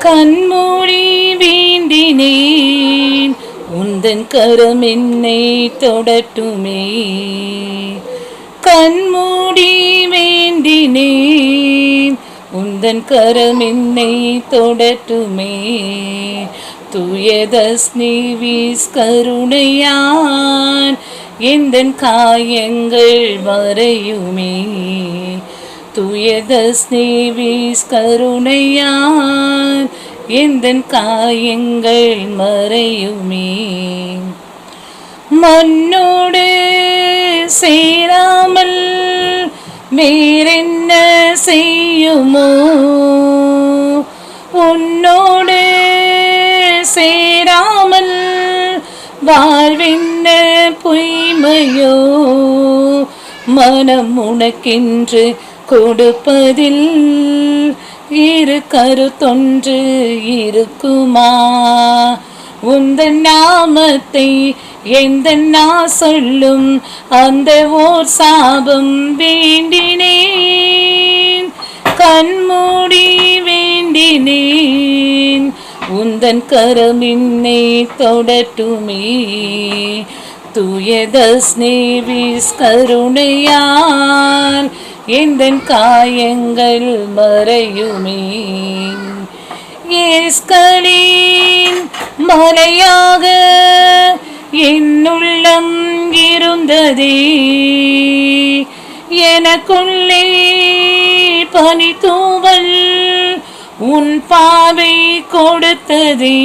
கண்மூடி வேண்டினேன். உந்தன் கரம் என்னை தொடட்டுமே. கண்மூடி வேண்டினேன். உந்தன் கரம் என்னை தொடட்டுமே. தூயதஸ்னிவீஸ் கருணையான். எந்தன் காயங்கள் வரையுமே. துயதஸ்னி கருணையார் எந்தன் காயங்கள் மறையுமே. மண்ணோடு சேராமல் வேறென்ன செய்யுமோ? உன்னோடு சேராமல் வாழ்வென்ன பொய்மையோ? மனம் உனக்கென்று கொடுப்பதில் இரு கருத்தொன்று இருக்குமா? உந்தன் நாமத்தை எந்த நான் சொல்லும்? அந்த ஓர் சாபம் வேண்டினேன். கண்மூடி வேண்டினேன். உந்தன் கரம் என்னை தொடட்டுமே. தூயதஸ்னேவிஸ் கருணையான் எந்தன் காயங்கள் மறையுமே? ஏஸ்களின் மலையாக என்னுள்ளம் இருந்ததே. எனக்குள்ளே பனி தூவல் உன் பாவை கொடுத்ததே.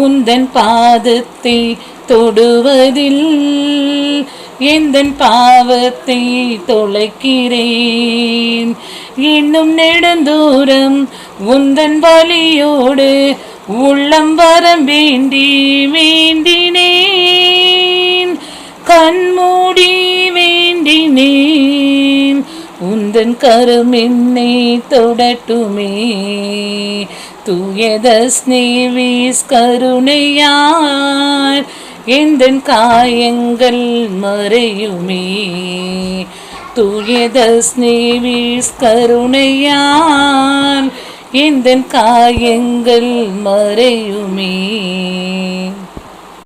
உந்தன் பாதத்தை தொடுவதில் எந்தன் பாவத்தை தொலைக்கிறேன்? இன்னும் நெடுந்தூரம் உந்தன் வலியோடு உள்ளம் வரம் வேண்டி வேண்டினேன். கண்மூடி வேண்டினேன். உந்தன் கரும் என்னை தொடட்டுமே. தூயத ஸ்னேவிஸ் கருணையார். எந்தன் காயங்கள் மறையுமே. தூயத ஸ்னேவிஸ் கருணையார் எந்தன் காயங்கள் மறையுமே.